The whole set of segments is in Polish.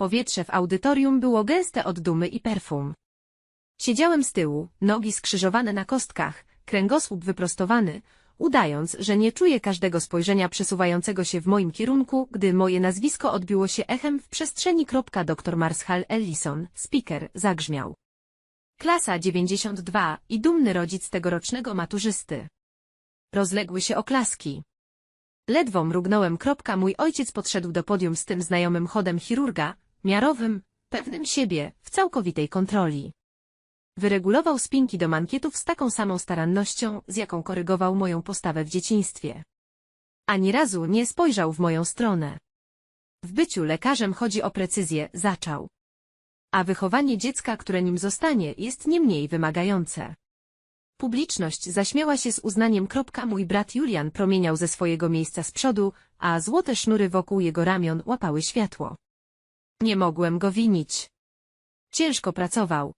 Powietrze w audytorium było gęste od dumy i perfum. Siedziałem z tyłu, nogi skrzyżowane na kostkach, kręgosłup wyprostowany, udając, że nie czuję każdego spojrzenia przesuwającego się w moim kierunku, gdy moje nazwisko odbiło się echem w przestrzeni. Dr Marshall Ellison, speaker, zagrzmiał. Klasa 92 i dumny rodzic tegorocznego maturzysty. Rozległy się oklaski. Ledwo mrugnąłem. Mój ojciec podszedł do podium z tym znajomym chodem chirurga, miarowym, pewnym siebie, w całkowitej kontroli. Wyregulował spinki do mankietów z taką samą starannością, z jaką korygował moją postawę w dzieciństwie. Ani razu nie spojrzał w moją stronę. W byciu lekarzem chodzi o precyzję, zaczął. A wychowanie dziecka, które nim zostanie, jest nie mniej wymagające. Publiczność zaśmiała się z uznaniem. Mój brat Julian promieniał ze swojego miejsca z przodu, a złote sznury wokół jego ramion łapały światło. Nie mogłem go winić. Ciężko pracował.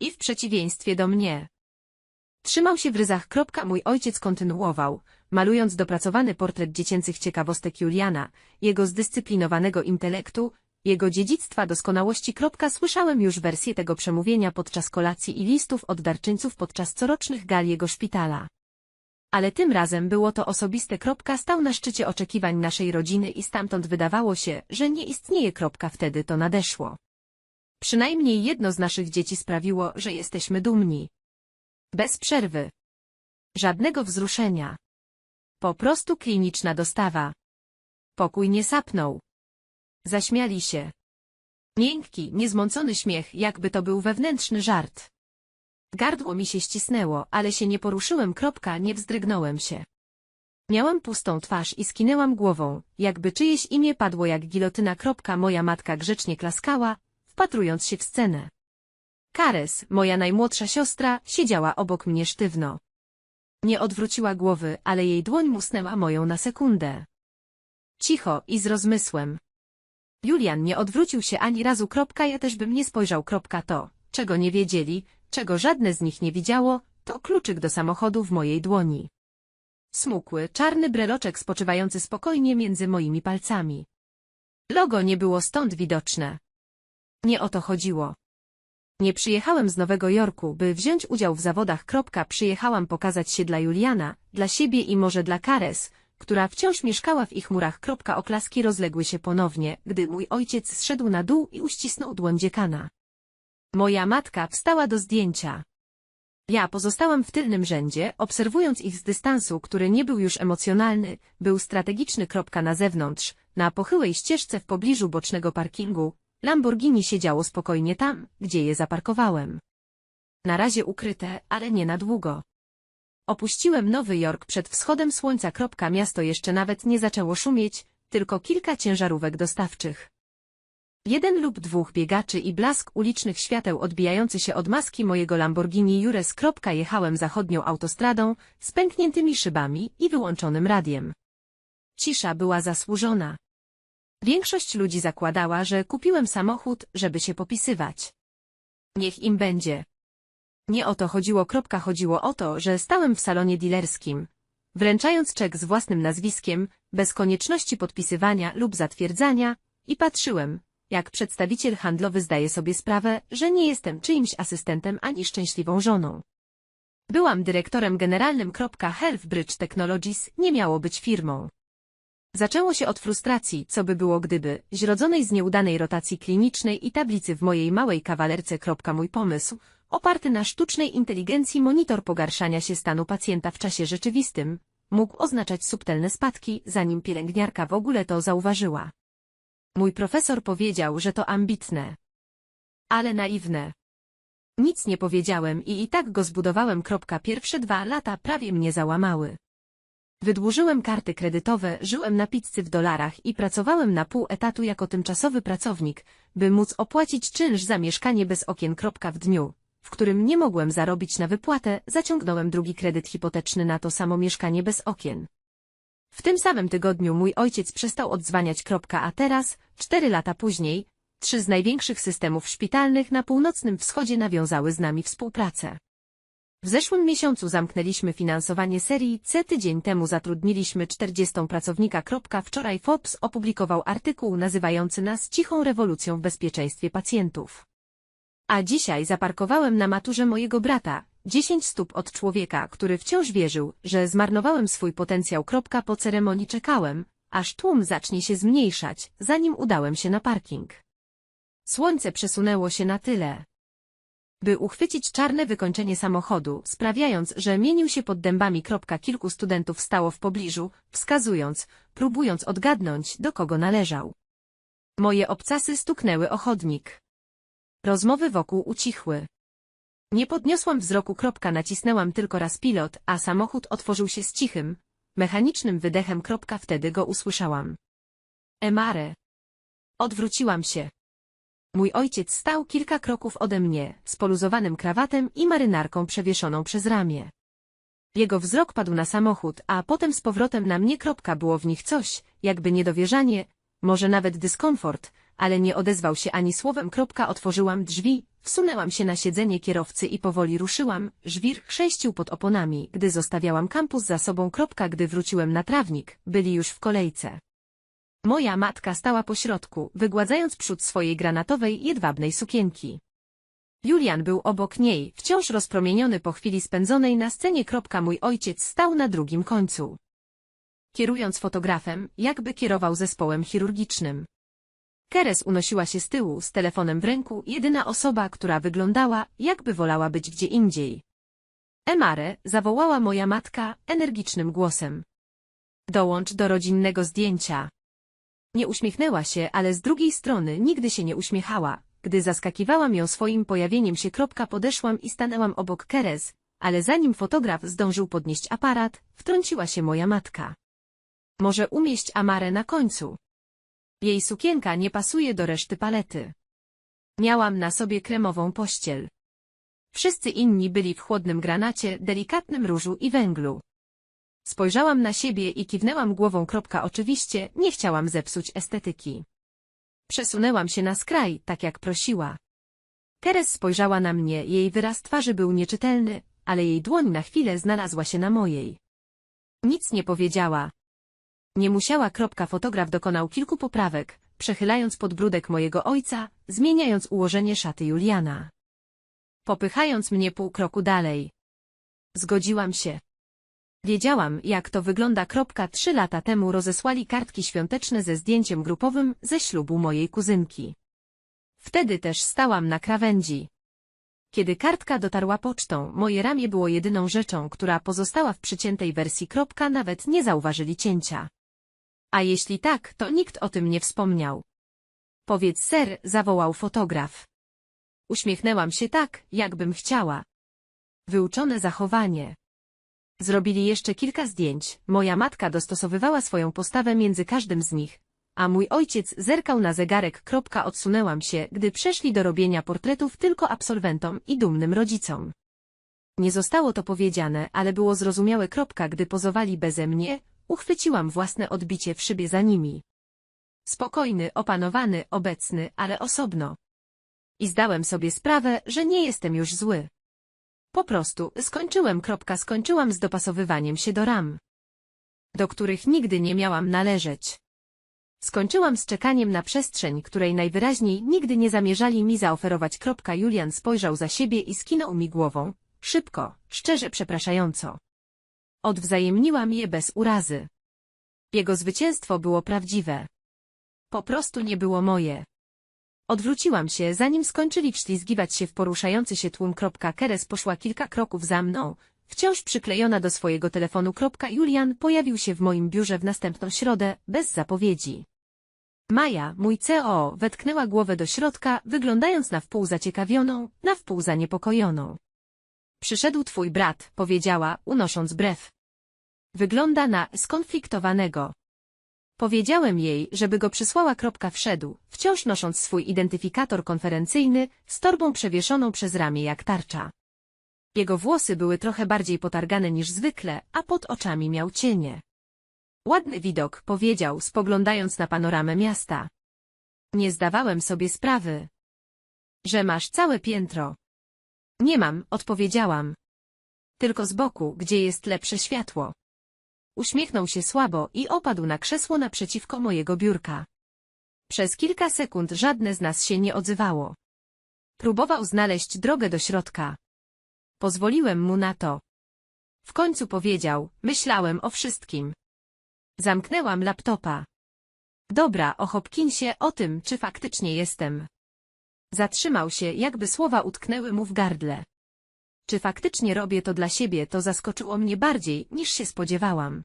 I w przeciwieństwie do mnie. Trzymał się w ryzach. Mój ojciec kontynuował, malując dopracowany portret dziecięcych ciekawostek Juliana, jego zdyscyplinowanego intelektu, jego dziedzictwa doskonałości. Słyszałem już wersję tego przemówienia podczas kolacji i listów od darczyńców podczas corocznych gal jego szpitala. Ale tym razem było to osobiste. Kropka, stał na szczycie oczekiwań naszej rodziny i stamtąd wydawało się, że nie istnieje. Kropka, wtedy to nadeszło. Przynajmniej jedno z naszych dzieci sprawiło, że jesteśmy dumni. Bez przerwy. Żadnego wzruszenia. Po prostu kliniczna dostawa. Pokój nie sapnął. Zaśmiali się. Miękki, niezmącony śmiech, jakby to był wewnętrzny żart. Gardło mi się ścisnęło, ale się nie poruszyłem. Kropka, nie wzdrygnąłem się. Miałem pustą twarz i skinęłam głową, jakby czyjeś imię padło jak gilotyna. Kropka, moja matka grzecznie klaskała, wpatrując się w scenę. Kares, moja najmłodsza siostra, siedziała obok mnie sztywno. Nie odwróciła głowy, ale jej dłoń musnęła moją na sekundę. Cicho i z rozmysłem. Julian nie odwrócił się ani razu. Kropka, ja też bym nie spojrzał. Kropka, to, czego nie wiedzieli, czego żadne z nich nie widziało, to kluczyk do samochodu w mojej dłoni. Smukły, czarny breloczek spoczywający spokojnie między moimi palcami. Logo nie było stąd widoczne. Nie o to chodziło. Nie przyjechałem z Nowego Jorku, by wziąć udział w zawodach. Kropka, przyjechałam pokazać się dla Juliana, dla siebie i może dla Kares, która wciąż mieszkała w ich murach. Kropka, oklaski rozległy się ponownie, gdy mój ojciec zszedł na dół i uścisnął dłoń dziekana. Moja matka wstała do zdjęcia. Ja pozostałam w tylnym rzędzie, obserwując ich z dystansu, który nie był już emocjonalny, był strategiczny. Kropka na zewnątrz, na pochyłej ścieżce w pobliżu bocznego parkingu, Lamborghini siedziało spokojnie tam, gdzie je zaparkowałem. Na razie ukryte, ale nie na długo. Opuściłem Nowy Jork przed wschodem słońca. Miasto jeszcze nawet nie zaczęło szumieć, tylko kilka ciężarówek dostawczych. Jeden lub dwóch biegaczy i blask ulicznych świateł odbijający się od maski mojego Lamborghini Jures. Jechałem zachodnią autostradą z pękniętymi szybami i wyłączonym radiem. Cisza była zasłużona. Większość ludzi zakładała, że kupiłem samochód, żeby się popisywać. Niech im będzie. Nie o to chodziło. Chodziło o to, że stałem w salonie dilerskim, wręczając czek z własnym nazwiskiem, bez konieczności podpisywania lub zatwierdzania, i patrzyłem, jak przedstawiciel handlowy zdaje sobie sprawę, że nie jestem czyimś asystentem ani szczęśliwą żoną. Byłam dyrektorem generalnym. Healthbridge Technologies nie miało być firmą. Zaczęło się od frustracji, co by było gdyby, zrodzonej z nieudanej rotacji klinicznej i tablicy w mojej małej kawalerce. Mój pomysł, oparty na sztucznej inteligencji monitor pogarszania się stanu pacjenta w czasie rzeczywistym, mógł oznaczać subtelne spadki, zanim pielęgniarka w ogóle to zauważyła. Mój profesor powiedział, że to ambitne. Ale naiwne. Nic nie powiedziałem i i tak go zbudowałem. Pierwsze dwa lata prawie mnie załamały. Wydłużyłem karty kredytowe, żyłem na pizzy w dolarach i pracowałem na pół etatu jako tymczasowy pracownik, by móc opłacić czynsz za mieszkanie bez okien. W dniu, w którym nie mogłem zarobić na wypłatę, zaciągnąłem drugi kredyt hipoteczny na to samo mieszkanie bez okien. W tym samym tygodniu mój ojciec przestał odzwaniać. A teraz, cztery lata później, trzy z największych systemów szpitalnych na północnym wschodzie nawiązały z nami współpracę. W zeszłym miesiącu zamknęliśmy finansowanie serii C. Tydzień temu zatrudniliśmy 40 pracownika. Wczoraj Forbes opublikował artykuł nazywający nas cichą rewolucją w bezpieczeństwie pacjentów. A dzisiaj zaparkowałem na maturze mojego brata 10 stóp od człowieka, który wciąż wierzył, że zmarnowałem swój potencjał. Po ceremonii czekałem, aż tłum zacznie się zmniejszać, zanim udałem się na parking. Słońce przesunęło się na tyle, by uchwycić czarne wykończenie samochodu, sprawiając, że mienił się pod dębami. Kilku studentów stało w pobliżu, wskazując, próbując odgadnąć, do kogo należał. Moje obcasy stuknęły o chodnik. Rozmowy wokół ucichły. Nie podniosłam wzroku. Nacisnęłam tylko raz pilot, a samochód otworzył się z cichym, mechanicznym wydechem. Wtedy go usłyszałam. Emare. Odwróciłam się. Mój ojciec stał kilka kroków ode mnie, z poluzowanym krawatem i marynarką przewieszoną przez ramię. Jego wzrok padł na samochód, a potem z powrotem na mnie. Było w nich coś, jakby niedowierzanie, może nawet dyskomfort, ale nie odezwał się ani słowem. Otworzyłam drzwi, wsunęłam się na siedzenie kierowcy i powoli ruszyłam, żwir chrześcił pod oponami, gdy zostawiałam kampus za sobą. Gdy wróciłem na trawnik, byli już w kolejce. Moja matka stała po środku, wygładzając przód swojej granatowej, jedwabnej sukienki. Julian był obok niej, wciąż rozpromieniony po chwili spędzonej na scenie. Mój ojciec stał na drugim końcu. Kierując fotografem, jakby kierował zespołem chirurgicznym. Keres unosiła się z tyłu, z telefonem w ręku, jedyna osoba, która wyglądała, jakby wolała być gdzie indziej. Emare, zawołała moja matka, energicznym głosem. Dołącz do rodzinnego zdjęcia. Nie uśmiechnęła się, ale z drugiej strony nigdy się nie uśmiechała. Gdy zaskakiwałam ją swoim pojawieniem się, kropka podeszłam i stanęłam obok Keres, ale zanim fotograf zdążył podnieść aparat, wtrąciła się moja matka. Może umieść Amarę na końcu. Jej sukienka nie pasuje do reszty palety. Miałam na sobie kremową pościel. Wszyscy inni byli w chłodnym granacie, delikatnym różu i węglu. Spojrzałam na siebie i kiwnęłam głową. Kropka, oczywiście, nie chciałam zepsuć estetyki. Przesunęłam się na skraj, tak jak prosiła. Keres spojrzała na mnie, jej wyraz twarzy był nieczytelny, ale jej dłoń na chwilę znalazła się na mojej. Nic nie powiedziała. Nie musiała. Fotograf dokonał kilku poprawek, przechylając podbródek mojego ojca, zmieniając ułożenie szaty Juliana. Popychając mnie pół kroku dalej. Zgodziłam się. Wiedziałam, jak to wygląda. Trzy lata temu rozesłali kartki świąteczne ze zdjęciem grupowym ze ślubu mojej kuzynki. Wtedy też stałam na krawędzi. Kiedy kartka dotarła pocztą, moje ramię było jedyną rzeczą, która pozostała w przyciętej wersji. Nawet nie zauważyli cięcia. A jeśli tak, to nikt o tym nie wspomniał. Powiedz ser, zawołał fotograf. Uśmiechnęłam się tak, jakbym chciała. Wyuczone zachowanie. Zrobili jeszcze kilka zdjęć, moja matka dostosowywała swoją postawę między każdym z nich, a mój ojciec zerkał na zegarek. Odsunęłam się, gdy przeszli do robienia portretów tylko absolwentom i dumnym rodzicom. Nie zostało to powiedziane, ale było zrozumiałe. Gdy pozowali beze mnie, uchwyciłam własne odbicie w szybie za nimi. Spokojny, opanowany, obecny, ale osobno. I zdałem sobie sprawę, że nie jestem już zły. Po prostu skończyłem. Kropka, skończyłam z dopasowywaniem się do ram, do których nigdy nie miałam należeć. Skończyłam z czekaniem na przestrzeń, której najwyraźniej nigdy nie zamierzali mi zaoferować. Kropka, Julian spojrzał za siebie i skinął mi głową, szybko, szczerze przepraszająco. Odwzajemniłam je bez urazy. Jego zwycięstwo było prawdziwe. Po prostu nie było moje. Odwróciłam się, zanim skończyli wślizgiwać się w poruszający się tłum. Keres poszła kilka kroków za mną, wciąż przyklejona do swojego telefonu. Julian pojawił się w moim biurze w następną środę, bez zapowiedzi. Maja, mój CO, wetknęła głowę do środka, wyglądając na wpół zaciekawioną, na wpół zaniepokojoną. Przyszedł twój brat, powiedziała, unosząc brew. Wygląda na skonfliktowanego. Powiedziałem jej, żeby go przysłała. Wszedł, wciąż nosząc swój identyfikator konferencyjny, z torbą przewieszoną przez ramię jak tarcza. Jego włosy były trochę bardziej potargane niż zwykle, a pod oczami miał cienie. Ładny widok, powiedział, spoglądając na panoramę miasta. Nie zdawałem sobie sprawy, że masz całe piętro. Nie mam, odpowiedziałam. Tylko z boku, gdzie jest lepsze światło. Uśmiechnął się słabo i opadł na krzesło naprzeciwko mojego biurka. Przez kilka sekund żadne z nas się nie odzywało. Próbował znaleźć drogę do środka. Pozwoliłem mu na to. W końcu powiedział, myślałem o wszystkim. Zamknęłam laptopa. Dobra, o Hopkinsie, o tym, czy faktycznie jestem. Zatrzymał się, jakby słowa utknęły mu w gardle. Czy faktycznie robię to dla siebie, to zaskoczyło mnie bardziej, niż się spodziewałam.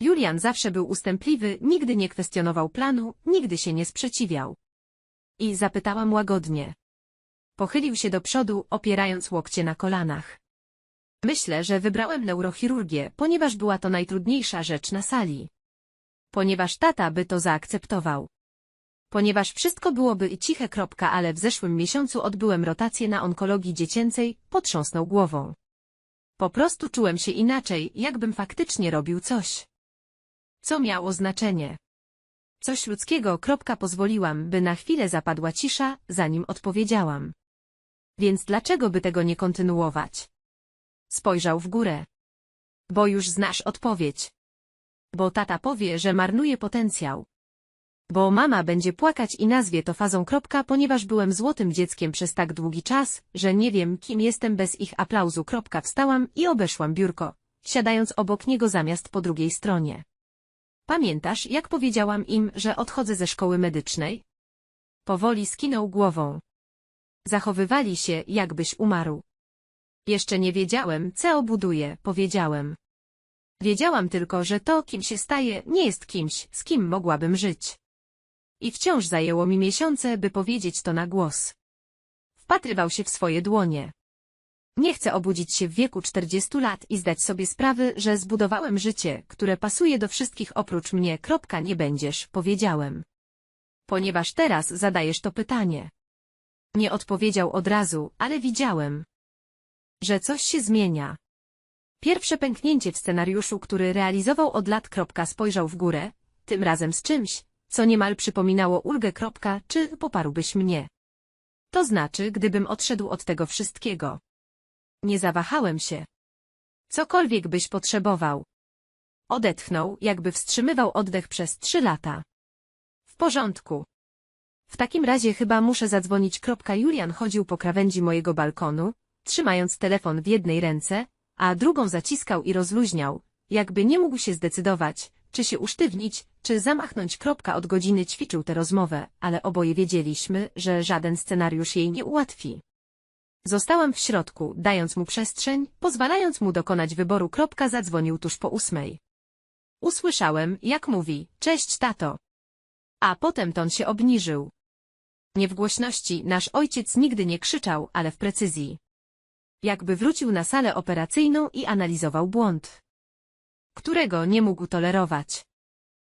Julian zawsze był ustępliwy, nigdy nie kwestionował planu, nigdy się nie sprzeciwiał. I zapytałam łagodnie. Pochylił się do przodu, opierając łokcie na kolanach. Myślę, że wybrałem neurochirurgię, ponieważ była to najtrudniejsza rzecz na sali. Ponieważ tata by to zaakceptował. Ponieważ wszystko byłoby i ciche kropka, ale w zeszłym miesiącu odbyłem rotację na onkologii dziecięcej, potrząsnął głową. Po prostu czułem się inaczej, jakbym faktycznie robił coś. Co miało znaczenie? Coś ludzkiego, kropka pozwoliłam, by na chwilę zapadła cisza, zanim odpowiedziałam. Więc dlaczego by tego nie kontynuować? Spojrzał w górę. Bo już znasz odpowiedź. Bo tata powie, że marnuje potencjał. Bo mama będzie płakać i nazwie to fazą kropka, ponieważ byłem złotym dzieckiem przez tak długi czas, że nie wiem, kim jestem bez ich aplauzu. Kropka wstałam i obeszłam biurko, siadając obok niego zamiast po drugiej stronie. Pamiętasz, jak powiedziałam im, że odchodzę ze szkoły medycznej? Powoli skinął głową. Zachowywali się, jakbyś umarł. Jeszcze nie wiedziałem, co obuduję, powiedziałem. Wiedziałam tylko, że to, kim się staje, nie jest kimś, z kim mogłabym żyć. I wciąż zajęło mi miesiące, by powiedzieć to na głos. Wpatrywał się w swoje dłonie. Nie chcę obudzić się w wieku 40 lat i zdać sobie sprawy, że zbudowałem życie, które pasuje do wszystkich oprócz mnie. Kropka nie będziesz, powiedziałem. Ponieważ teraz zadajesz to pytanie. Nie odpowiedział od razu, ale widziałem, że coś się zmienia. Pierwsze pęknięcie w scenariuszu, który realizował od lat. Kropka spojrzał w górę, tym razem z czymś, co niemal przypominało ulgę. Kropka, czy poparłbyś mnie? To znaczy, gdybym odszedł od tego wszystkiego. Nie zawahałem się. Cokolwiek byś potrzebował. Odetchnął, jakby wstrzymywał oddech przez trzy lata. W porządku. W takim razie chyba muszę zadzwonić. Julian chodził po krawędzi mojego balkonu, trzymając telefon w jednej ręce, a drugą zaciskał i rozluźniał, jakby nie mógł się zdecydować, czy się usztywnić, czy zamachnąć. Od godziny ćwiczył tę rozmowę, ale oboje wiedzieliśmy, że żaden scenariusz jej nie ułatwi. Zostałam w środku, dając mu przestrzeń, pozwalając mu dokonać wyboru. Zadzwonił tuż po ósmej. Usłyszałem, jak mówi, cześć tato. A potem ton się obniżył. Nie w głośności, nasz ojciec nigdy nie krzyczał, ale w precyzji. Jakby wrócił na salę operacyjną i analizował błąd, którego nie mógł tolerować.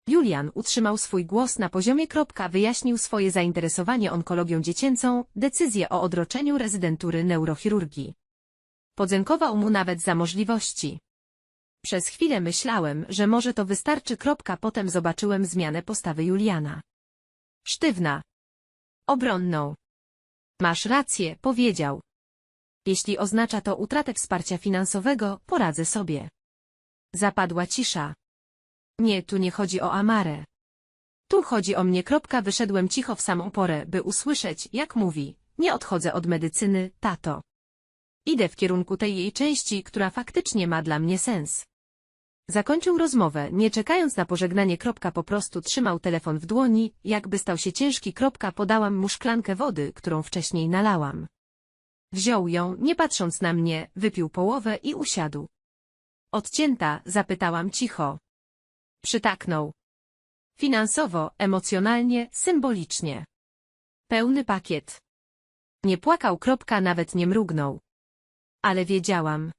Julian utrzymał swój głos na poziomie. Kropka, wyjaśnił swoje zainteresowanie onkologią dziecięcą, decyzję o odroczeniu rezydentury neurochirurgii. Podziękował mu nawet za możliwości. Przez chwilę myślałem, że może to wystarczy. Kropka, potem zobaczyłem zmianę postawy Juliana. Sztywna. Obronną. Masz rację, powiedział. Jeśli oznacza to utratę wsparcia finansowego, poradzę sobie. Zapadła cisza. Nie, tu nie chodzi o Amarę. Tu chodzi o mnie. Kropka, wyszedłem cicho w samą porę, by usłyszeć, jak mówi. Nie odchodzę od medycyny, tato. Idę w kierunku tej jej części, która faktycznie ma dla mnie sens. Zakończył rozmowę, nie czekając na pożegnanie. Kropka po prostu trzymał telefon w dłoni, jakby stał się ciężki. Kropka podałam mu szklankę wody, którą wcześniej nalałam. Wziął ją, nie patrząc na mnie, wypił połowę i usiadł. Odcięta, zapytałam cicho. Przytaknął. Finansowo, emocjonalnie, symbolicznie. Pełny pakiet. Nie płakał. Kropka, nawet nie mrugnął. Ale wiedziałam.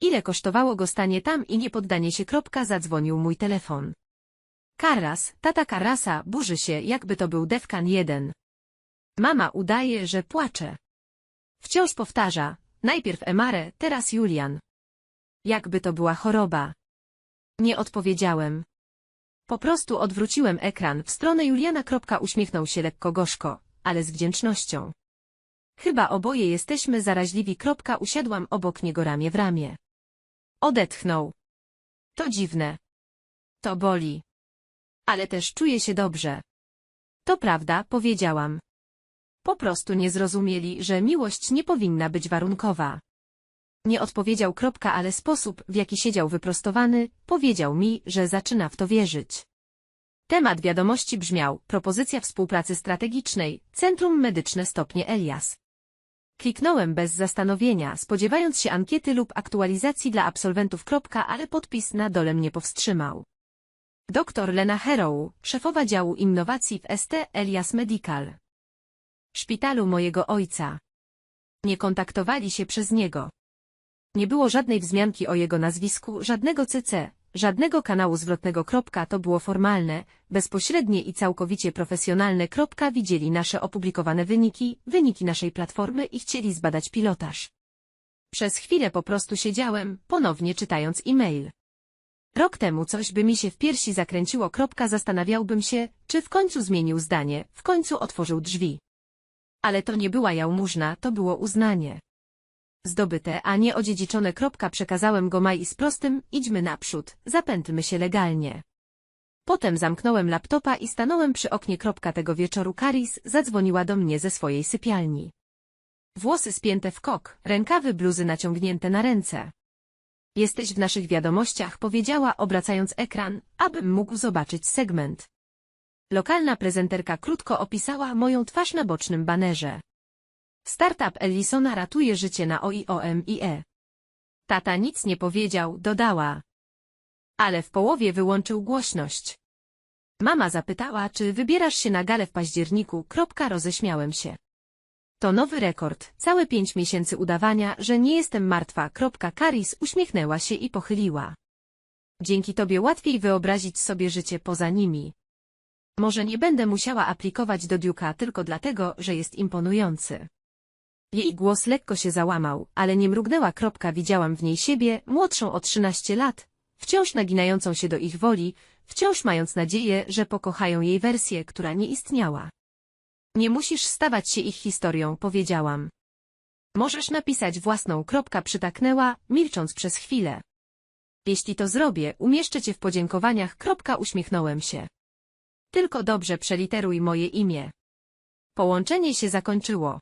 Ile kosztowało go stanie tam i nie poddanie się. Kropka, zadzwonił mój telefon. Karas, tata Karasa, burzy się, jakby to był Defkan jeden. Mama udaje, że płacze. Wciąż powtarza, najpierw Emare, teraz Julian. Jakby to była choroba. Nie odpowiedziałem. Po prostu odwróciłem ekran w stronę Juliana. Uśmiechnął się lekko gorzko, ale z wdzięcznością. Chyba oboje jesteśmy zaraźliwi. Usiadłam obok niego ramię w ramię. Odetchnął. To dziwne. To boli. Ale też czuję się dobrze. To prawda, powiedziałam. Po prostu nie zrozumieli, że miłość nie powinna być warunkowa. Nie odpowiedział kropka, ale sposób, w jaki siedział wyprostowany, powiedział mi, że zaczyna w to wierzyć. Temat wiadomości brzmiał, propozycja współpracy strategicznej, Centrum Medyczne Stopnie Elias. Kliknąłem bez zastanowienia, spodziewając się ankiety lub aktualizacji dla absolwentów. Ale podpis na dole mnie powstrzymał. Doktor Lena Herow, szefowa działu innowacji w ST Elias Medical. Szpitalu mojego ojca. Nie kontaktowali się przez niego. Nie było żadnej wzmianki o jego nazwisku, żadnego CC, żadnego kanału zwrotnego. To było formalne, bezpośrednie i całkowicie profesjonalne. Widzieli nasze opublikowane wyniki, wyniki naszej platformy i chcieli zbadać pilotaż. Przez chwilę po prostu siedziałem, ponownie czytając e-mail. Rok temu coś by mi się w piersi zakręciło. Zastanawiałbym się, czy w końcu zmienił zdanie, w końcu otworzył drzwi. Ale to nie była jałmużna, to było uznanie. Zdobyte, a nie odziedziczone. Kropka, przekazałem go Maj z prostym, idźmy naprzód, zapętlmy się legalnie. Potem zamknąłem laptopa i stanąłem przy oknie. Kropka, tego wieczoru Karis zadzwoniła do mnie ze swojej sypialni. Włosy spięte w kok, rękawy bluzy naciągnięte na ręce. Jesteś w naszych wiadomościach, powiedziała, obracając ekran, abym mógł zobaczyć segment. Lokalna prezenterka krótko opisała moją twarz na bocznym banerze. Startup Ellisona ratuje życie na OIOMIE. Tata nic nie powiedział, dodała. Ale w połowie wyłączył głośność. Mama zapytała, czy wybierasz się na galę w październiku, kropka, roześmiałem się. To nowy rekord, całe pięć miesięcy udawania, że nie jestem martwa, kropka, Karis uśmiechnęła się i pochyliła. Dzięki tobie łatwiej wyobrazić sobie życie poza nimi. Może nie będę musiała aplikować do Duke'a tylko dlatego, że jest imponujący. Jej głos lekko się załamał, ale nie mrugnęła kropka widziałam w niej siebie, młodszą o 13 lat, wciąż naginającą się do ich woli, wciąż mając nadzieję, że pokochają jej wersję, która nie istniała. Nie musisz stawać się ich historią, powiedziałam. Możesz napisać własną kropka przytaknęła, milcząc przez chwilę. Jeśli to zrobię, umieszczę cię w podziękowaniach kropka uśmiechnąłem się. Tylko dobrze przeliteruj moje imię. Połączenie się zakończyło.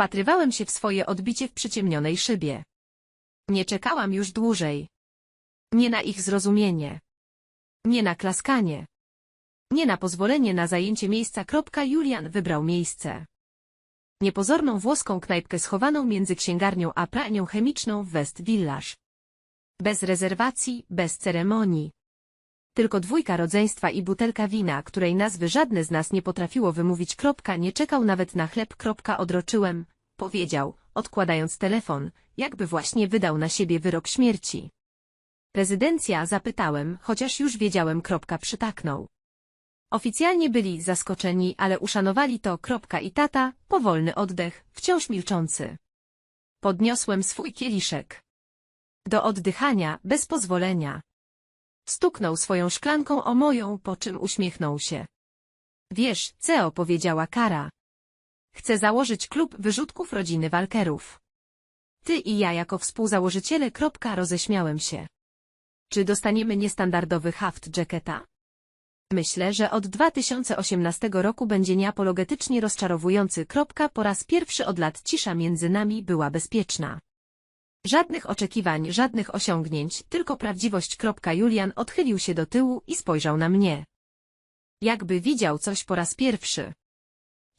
Wpatrywałem się w swoje odbicie w przyciemnionej szybie. Nie czekałam już dłużej. Nie na ich zrozumienie. Nie na klaskanie. Nie na pozwolenie na zajęcie miejsca. Julian wybrał miejsce. Niepozorną włoską knajpkę schowaną między księgarnią a pralnią chemiczną w West Village. Bez rezerwacji, bez ceremonii. Tylko dwójka rodzeństwa i butelka wina, której nazwy żadne z nas nie potrafiło wymówić. Kropka nie czekał nawet na chleb. Kropka odroczyłem, powiedział, odkładając telefon, jakby właśnie wydał na siebie wyrok śmierci. Rezydencja zapytałem, chociaż już wiedziałem. Kropka przytaknął. Oficjalnie byli zaskoczeni, ale uszanowali to. Kropka i tata, powolny oddech, wciąż milczący. Podniosłem swój kieliszek. Do oddychania, bez pozwolenia. Stuknął swoją szklanką o moją, po czym uśmiechnął się. Wiesz, CEO powiedziała Kara. Chcę założyć klub wyrzutków rodziny Walkerów. Ty i ja jako współzałożyciele. Roześmiałem się. Czy dostaniemy niestandardowy haft jacketa? Myślę, że od 2018 roku będzie nieapologetycznie rozczarowujący. Po raz pierwszy od lat cisza między nami była bezpieczna. Żadnych oczekiwań, żadnych osiągnięć, tylko prawdziwość. Julian odchylił się do tyłu i spojrzał na mnie. Jakby widział coś po raz pierwszy.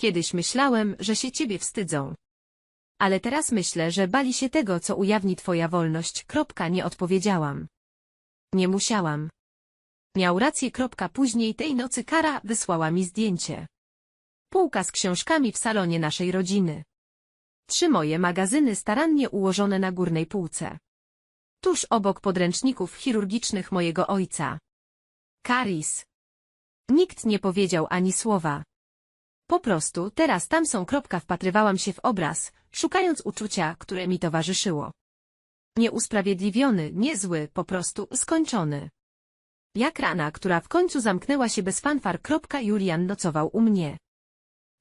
Kiedyś myślałem, że się ciebie wstydzą. Ale teraz myślę, że bali się tego, co ujawni twoja wolność. Kropka nie odpowiedziałam. Nie musiałam. Miał rację. Kropka później tej nocy Kara wysłała mi zdjęcie. Półka z książkami w salonie naszej rodziny. Trzy moje magazyny starannie ułożone na górnej półce. Tuż obok podręczników chirurgicznych mojego ojca. Karis. Nikt nie powiedział ani słowa. Po prostu teraz tam są kropka wpatrywałam się w obraz, szukając uczucia, które mi towarzyszyło. Nieusprawiedliwiony, niezły, po prostu skończony. Jak rana, która w końcu zamknęła się bez fanfar. Julian nocował u mnie.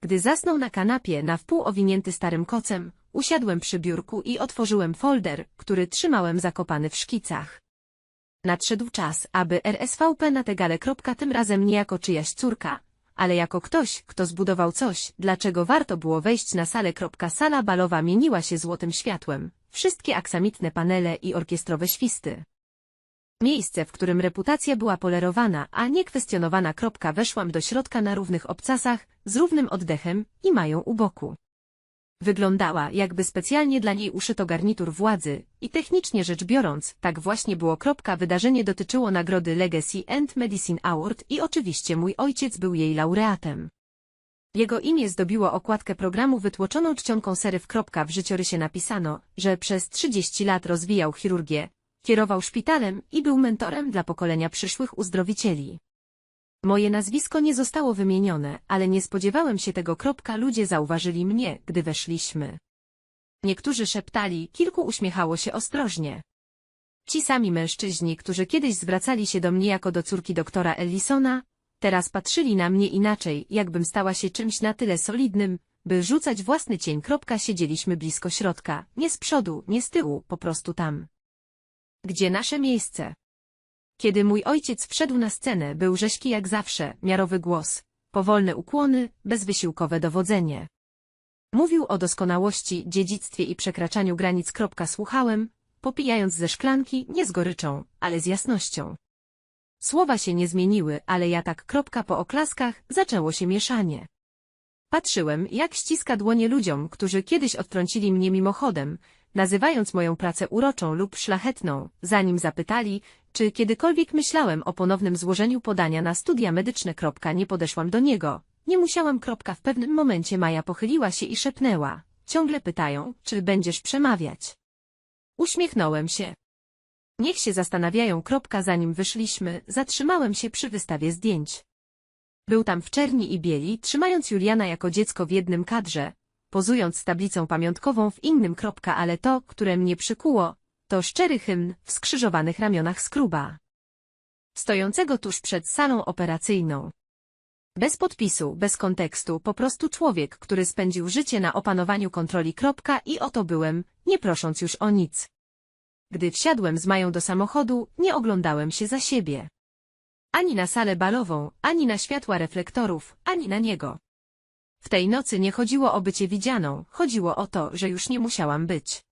Gdy zasnął na kanapie na wpół owinięty starym kocem, usiadłem przy biurku i otworzyłem folder, który trzymałem zakopany w szkicach. Nadszedł czas, aby RSVP na tegale. Tym razem nie jako czyjaś córka, ale jako ktoś, kto zbudował coś, dlaczego warto było wejść na salę. Sala balowa mieniła się złotym światłem, wszystkie aksamitne panele i orkiestrowe świsty. Miejsce, w którym reputacja była polerowana, a nie kwestionowana. Weszłam do środka na równych obcasach, z równym oddechem i mają u boku. Wyglądała, jakby specjalnie dla niej uszyto garnitur władzy i technicznie rzecz biorąc, tak właśnie było. Kropka. Wydarzenie dotyczyło nagrody Legacy and Medicine Award i oczywiście mój ojciec był jej laureatem. Jego imię zdobiło okładkę programu wytłoczoną czcionką sery w kropka w życiorysie napisano, że przez 30 lat rozwijał chirurgię, kierował szpitalem i był mentorem dla pokolenia przyszłych uzdrowicieli. Moje nazwisko nie zostało wymienione, ale nie spodziewałem się tego. Ludzie zauważyli mnie, gdy weszliśmy. Niektórzy szeptali, kilku uśmiechało się ostrożnie. Ci sami mężczyźni, którzy kiedyś zwracali się do mnie jako do córki doktora Ellisona, teraz patrzyli na mnie inaczej, jakbym stała się czymś na tyle solidnym, by rzucać własny cień. Siedzieliśmy blisko środka, nie z przodu, nie z tyłu, po prostu tam. Gdzie nasze miejsce? Kiedy mój ojciec wszedł na scenę, był rześki jak zawsze, miarowy głos, powolne ukłony, bezwysiłkowe dowodzenie. Mówił o doskonałości, dziedzictwie i przekraczaniu granic. Słuchałem, popijając ze szklanki, nie z goryczą, ale z jasnością. Słowa się nie zmieniły, ale ja tak po oklaskach, zaczęło się mieszanie. Patrzyłem, jak ściska dłonie ludziom, którzy kiedyś odtrącili mnie mimochodem, nazywając moją pracę uroczą lub szlachetną, zanim zapytali, czy kiedykolwiek myślałem o ponownym złożeniu podania na studia medyczne. Nie podeszłam do niego. Nie musiałam. W pewnym momencie Maja pochyliła się i szepnęła. Ciągle pytają, czy będziesz przemawiać. Uśmiechnąłem się. Niech się zastanawiają. Zanim wyszliśmy, zatrzymałem się przy wystawie zdjęć. Był tam w czerni i bieli, trzymając Juliana jako dziecko w jednym kadrze, pozując z tablicą pamiątkową w innym. Ale to, które mnie przykuło, to szczery hymn w skrzyżowanych ramionach skruba. Stojącego tuż przed salą operacyjną. Bez podpisu, bez kontekstu, po prostu człowiek, który spędził życie na opanowaniu kontroli. I oto byłem, nie prosząc już o nic. Gdy wsiadłem z Mają do samochodu, nie oglądałem się za siebie. Ani na salę balową, ani na światła reflektorów, ani na niego. W tej nocy nie chodziło o bycie widzianą, chodziło o to, że już nie musiałam być.